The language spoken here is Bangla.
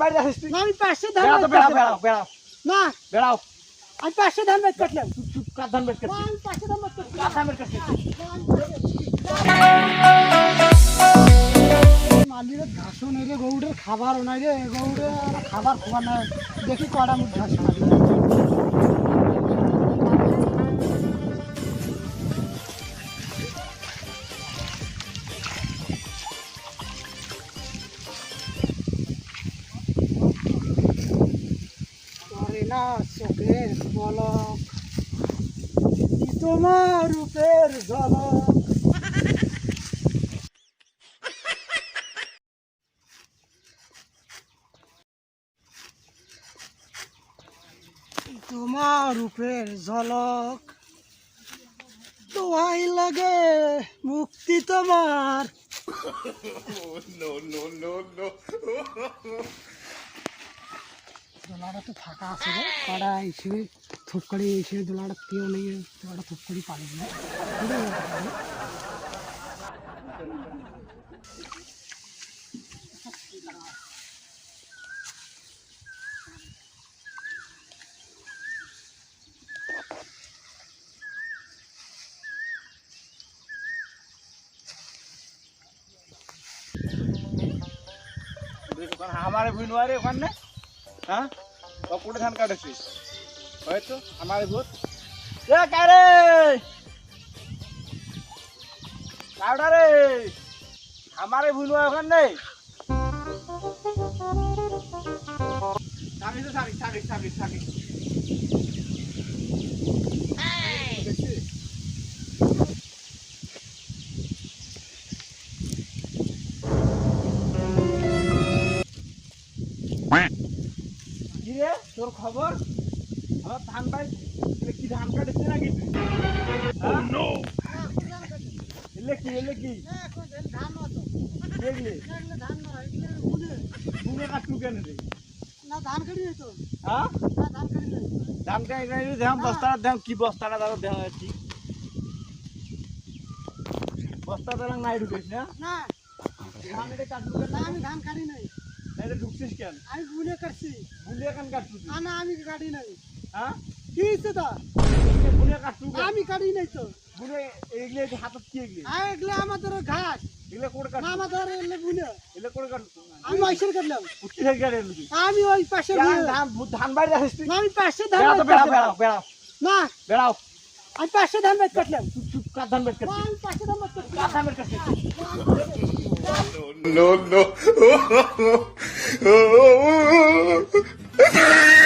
বাইরে আসিস তুই? আমি পাঁচশো ধান বেড়াও বেড়াও। বেড়াও না বেড়াও। আমি পাঁচশো ধান বেচ কাটলাম চুপ কার ধান বেশ না, করছিস আমি পাঁচশো ধান বেচ কাটলাম। কার ধান বেশ করছিস মালিরে ঘাসও নেই রে গৌড়ের খাবারও নাই রে গৌড়ের খাবার খাবার নাই। দেখি কটা মুখ ঘাস না চোখের পলক তোমার রূপের ঝলক। তোমার রূপের ঝলক। তোমায় লাগে মুক্তি তোমার। দোলাটা তো ফাঁকা আছে রে। কটা হিসেবে থুপ হিসেবে দোলাটা কেউ নেই দোলাটা থুপ করে না আমার ভুল ওখানে? হ্যাঁ? কপুটে ধান কাটেছিস? হয়তো আমার ভূত। এ কারে কাউডা রে? আমারে ভুল ওখানে থাকি তো থাকি থাকি থাকি থাকি তোর খবর? আমার ধান ভাই কি ধান কাটেছে নাকি? তুই এলে কি এলে কি? দেখলি? কেন রে? না ধান কাটি নাই তো হ্যাঁ ধান দেখ বস্তাটা দেখ কি বস্তাটা কি? বস্তাটা নাই ঢুকিস না না। ধান না আমি ধান কাটি নাই। এটা ঢুকছিস কেন? আমি বুনে কাটছি। বুলিয়ে কেন কাটু তুই না আমি কাটি নাই। হ্যাঁ? কি হয়েছে তা বুলিয়ে কাটু কেন? আমি কাটি নাই তো। বুলিয়ে এগুলো হাতত কি এগুলো? আর এগুলো আমাদের ঘাস। এগুলো না কাটু আমাদের এগুলো বুনে এগুলো করে কাটু আমি মাইসের কাটলাম উঠতে থেকে গাড়ি এলো আমি ওই পাশে ধান ধান আসিস না আমি পাশে ধান বেড়াও বেড়াও না। বেড়াও। আমি পাশে ধান বেচ কাটলাম। ধান বেশ না, আমি পাশে ধান বেচ কাটলাম ধান বেশ করছিস no, no.